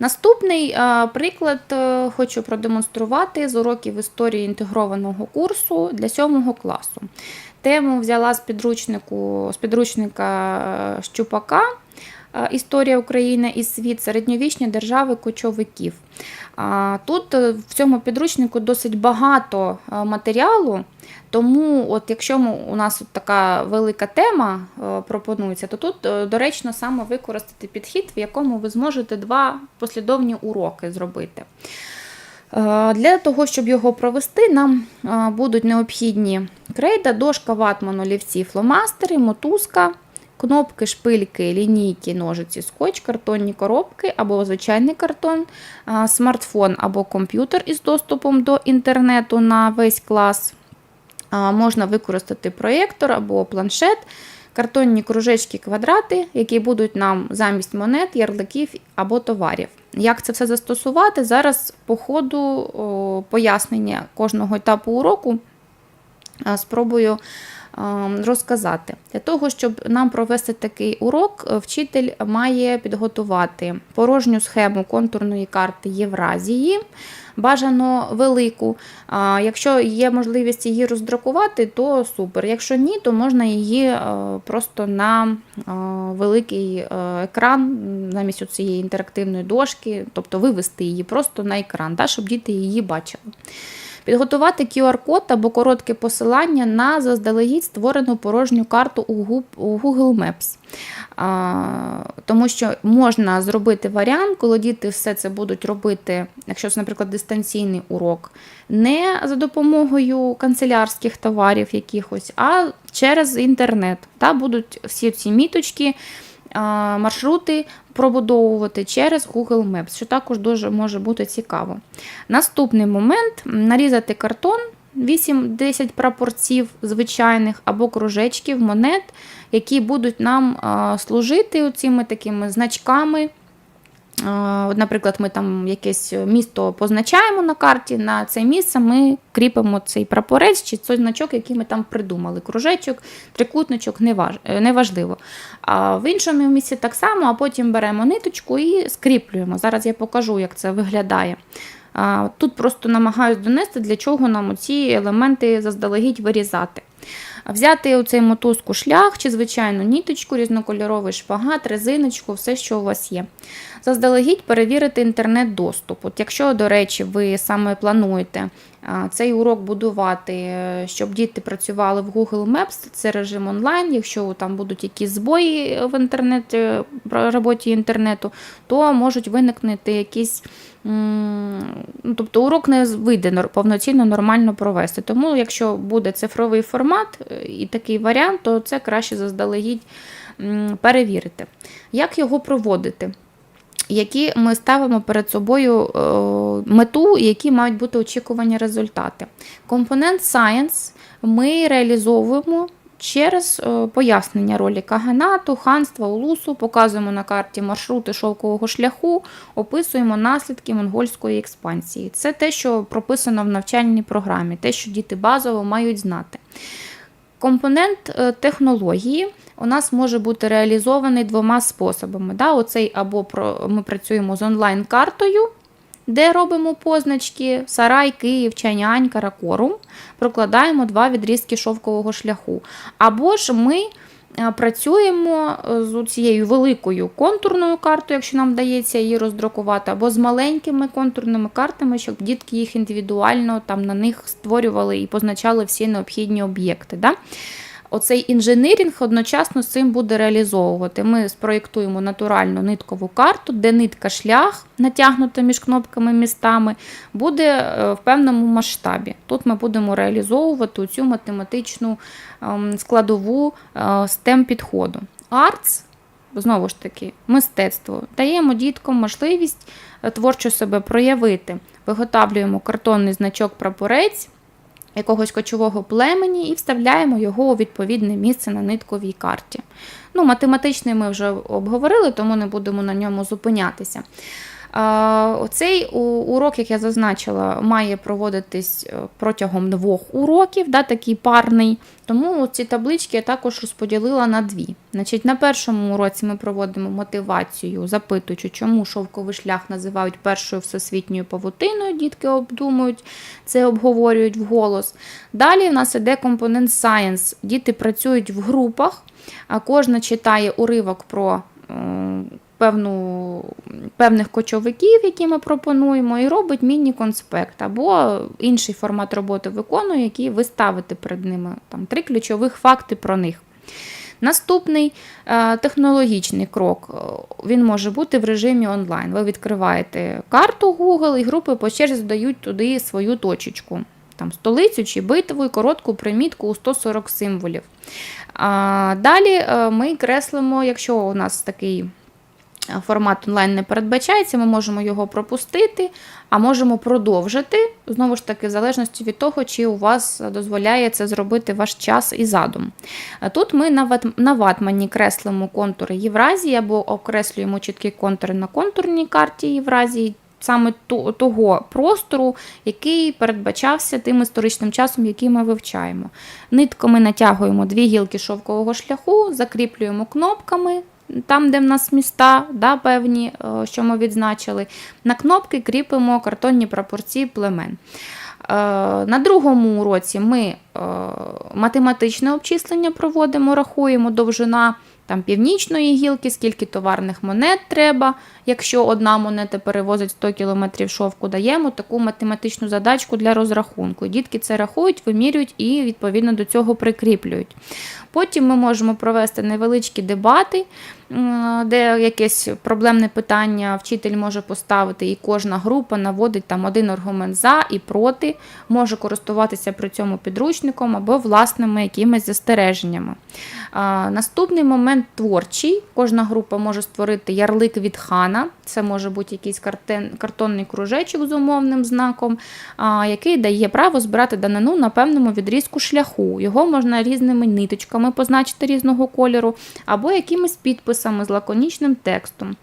Наступний е, приклад е, хочу продемонструвати з уроків історії інтегрованого курсу для 7 класу. Тему взяла з підручнику з підручника е, Щупака Історія України і світ середньовічні держави кочовиків. Тут е, в цьому підручнику досить багато е, матеріалу, тому, от якщо у нас от така велика тема е, пропонується, то тут е, доречно саме використати підхід, в якому ви зможете два послідовні уроки зробити. Е, Для того, щоб його провести, нам е, будуть необхідні крейда, дошка, ватман, олівці, фломастери, мотузка, кнопки, шпильки, лінійки, ножиці, скотч, картонні коробки або звичайний картон, смартфон або комп'ютер із доступом до інтернету на весь клас. Можна використати проєктор або планшет, картонні кружечки, квадрати, які будуть нам замість монет, ярликів або товарів. Як це все застосувати? Зараз по ходу пояснення кожного етапу уроку спробую розказати. Для того, щоб нам провести такий урок, е, вчитель має підготувати порожню схему контурної карти Євразії, бажано велику. Якщо є можливість її роздрукувати, то супер. Якщо ні, то можна її е, просто на е, великий е, екран замість цієї інтерактивної дошки, тобто вивести її просто на екран, да, щоб діти її бачили. Підготувати QR-код або коротке посилання на заздалегідь створену порожню карту у Google Maps. Тому що можна зробити варіант, коли діти все це будуть робити, якщо це, наприклад, дистанційний урок, не за допомогою канцелярських товарів якихось, а через інтернет. Та, будуть всі ці міточки, маршрути пробудовувати через Google Maps, що також дуже може бути цікаво. Наступний момент нарізати картон 8-10 прапорців звичайних або кружечків, монет, які будуть нам служити цими такими значками. От, Наприклад, ми там якесь місто позначаємо на карті, на це місце ми кріпимо цей прапорець чи цей значок, який ми там придумали. Кружечок, трикутничок, е, неважливо. А в іншому місці так само, а потім беремо ниточку і скріплюємо. Зараз я покажу, як це виглядає. Тут просто намагаюсь донести, для чого нам ці елементи заздалегідь вирізати. Взяти оцей мотузку шлях чи звичайну ніточку, різнокольоровий шпагат, резиночку, все, що у вас є. Заздалегідь перевірити інтернет-доступ. От якщо, до речі, ви саме плануєте цей урок будувати, е, щоб діти працювали в Google Maps, це режим онлайн. Якщо там будуть якісь збої в інтернеті, в роботі інтернету, то можуть виникнути якісь. Тобто урок не вийде повноцінно нормально провести. Тому, якщо буде цифровий формат е, і такий варіант, то це краще заздалегідь перевірити. Як його проводити? Які ми ставимо перед собою е, мету, які мають бути очікувані результати. Компонент Science ми реалізовуємо через е, пояснення ролі каганату, ханства, улусу, показуємо на карті маршрути шовкового шляху, описуємо наслідки монгольської експансії. Це те, що прописано в навчальній програмі, те, що діти базово мають знати. Компонент е, технології у нас може бути реалізований двома способами. Да? Оцей або ми працюємо з онлайн-картою, де робимо позначки Сарай, Київ, Чанянь, Каракорум, прокладаємо два відрізки шовкового шляху. Або ж ми працюємо е, з цією великою контурною картою, якщо нам вдається її роздрукувати, або з маленькими контурними картами, щоб дітки їх індивідуально там на них створювали і позначали всі необхідні об'єкти. Да? Оцей інженерінг одночасно з цим буде реалізовувати. Ми спроєктуємо натуральну ниткову карту, де нитка шлях, натягнута між кнопками містами, буде е, в певному масштабі. Тут ми будемо реалізовувати цю математичну ем, складову е, STEM підходу. Arts Знову ж таки, мистецтво. Даємо діткам можливість е, творчо себе проявити. Виготовлюємо картонний значок прапорець якогось кочового племені і вставляємо його у відповідне місце на нитковій карті. Ну, математичний ми вже обговорили, тому не будемо на ньому зупинятися. А, Цей у- урок, як я зазначила, має проводитись е, протягом двох уроків, да, такий парний. Тому ці таблички я також розподілила на дві. Значить, на першому уроці ми проводимо мотивацію, запитуючи, чому шовковий шлях називають першою всесвітньою павутиною. Дітки обдумують, це обговорюють вголос. Далі в нас іде компонент Science. Діти працюють в групах, а кожна читає уривок про. Певну, певних кочовиків, які ми пропонуємо, і робить міні-конспект або інший формат роботи виконує, який ви ставите перед ними. Там три ключових факти про них. Наступний е, технологічний крок е, він може бути в режимі онлайн. Ви відкриваєте карту Google і групи по черзі додають туди свою точечку. Там столицю чи битву і коротку примітку у 140 символів. Далі е, ми креслимо, якщо у нас такий формат онлайн не передбачається, ми можемо його пропустити, а можемо продовжити, знову ж таки, в залежності від того, чи у вас дозволяє це зробити ваш час і задум. Тут ми на, ватмані креслимо контури Євразії або окреслюємо чіткі контури на контурній карті Євразії. Саме того простору, який передбачався тим історичним часом, який ми вивчаємо. Нитками натягуємо дві гілки шовкового шляху, закріплюємо кнопками там, де в нас міста, да, певні, е, що ми відзначили. На кнопки кріпимо картонні пропорції племен. Е, На другому уроці ми е, математичне обчислення проводимо, рахуємо довжина там, північної гілки, скільки товарних монет треба. Якщо одна монета перевозить 100 км шовку, даємо таку математичну задачку для розрахунку. Дітки це рахують, вимірюють і відповідно до цього прикріплюють. Потім ми можемо провести невеличкі дебати, де якесь проблемне питання вчитель може поставити, і кожна група наводить там один аргумент за і проти, може користуватися при цьому підручником або власними якимись застереженнями. Наступний момент творчий. Кожна група може створити ярлик від хана. Це може бути якийсь картонний кружечок з умовним знаком, який дає право збирати данину на певному відрізку шляху. Його можна різними ниточками позначити різного кольору, або якимись підписами з лаконічним текстом.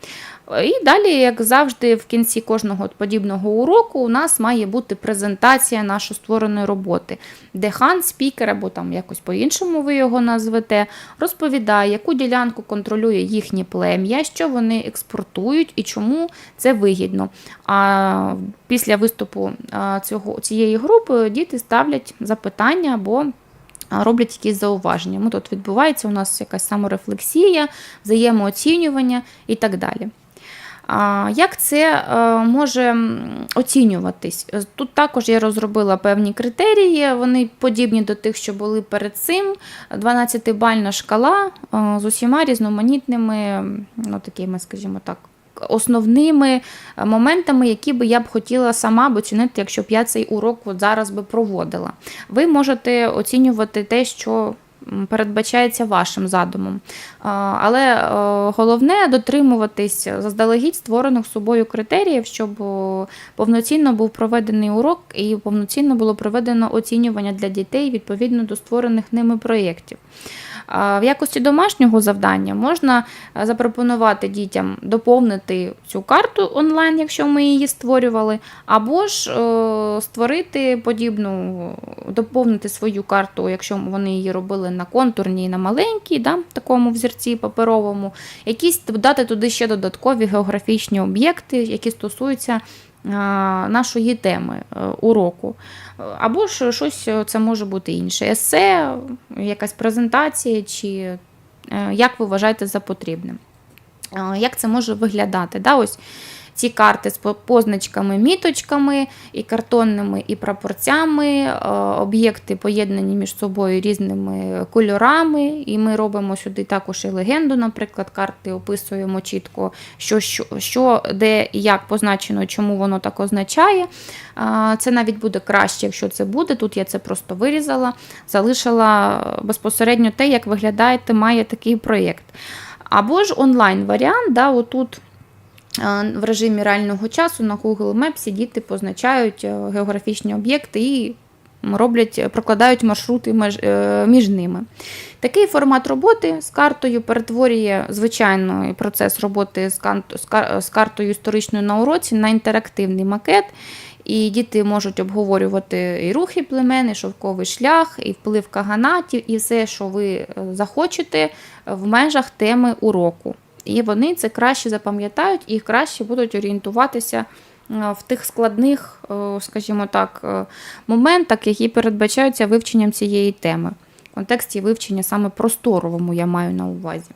І далі, як завжди, в кінці кожного подібного уроку у нас має бути презентація нашої створеної роботи, де хан, спікер або там якось по-іншому ви його назвете, розповідає, яку ділянку контролює їхнє плем'я, що вони експортують і чому це вигідно. А після виступу цього, цієї групи діти ставлять запитання або роблять якісь зауваження. Тут відбувається у нас якась саморефлексія, взаємооцінювання і так далі. Як це е, може оцінюватись? Е, Тут також я розробила певні критерії, вони подібні до тих, що були перед цим. 12-бальна шкала е, з усіма різноманітними, ну, такими, скажімо так, основними моментами, які би я б хотіла сама б оцінити, якщо б я цей урок от зараз би проводила. Ви можете оцінювати те, що передбачається вашим задумом. Але е, головне дотримуватись заздалегідь створених собою критеріїв, щоб повноцінно був проведений урок і повноцінно було проведено оцінювання для дітей відповідно до створених ними проєктів. В якості домашнього завдання можна е, запропонувати дітям доповнити цю карту онлайн, якщо ми її створювали, або ж е, створити подібну, доповнити свою карту, якщо вони її робили на контурній, на маленькій, да, такому взірці паперовому, якісь додати туди ще додаткові географічні об'єкти, які стосуються нашої теми е, уроку. Або ж щось е, це може бути інше. Есе, якась презентація, чи е, як ви вважаєте за потрібним. Е, Як це може виглядати? Да? Ось ці карти з позначками, міточками, і картонними, і прапорцями, е, об'єкти поєднані між собою різними кольорами. І ми робимо сюди також і легенду, наприклад, карти описуємо чітко, що, що, що де і як позначено, чому воно так означає. Це навіть буде краще, якщо це буде. Тут я це просто вирізала, залишила безпосередньо те, як виглядає, має такий проєкт. Або ж онлайн варіант, да, отут е, в режимі реального часу на Google Maps діти позначають е, географічні об'єкти і роблять, прокладають маршрути е, між ними. Такий формат роботи з картою перетворює звичайний процес роботи з, картою історичною на уроці на інтерактивний макет. І діти можуть обговорювати і рухи племен, і шовковий шлях, і вплив каганатів, і все, що ви е, захочете в межах теми уроку. І вони це краще запам'ятають і краще будуть орієнтуватися е, в тих складних, е, скажімо так, е, моментах, які передбачаються вивченням цієї теми. В контексті вивчення саме просторовому я маю на увазі.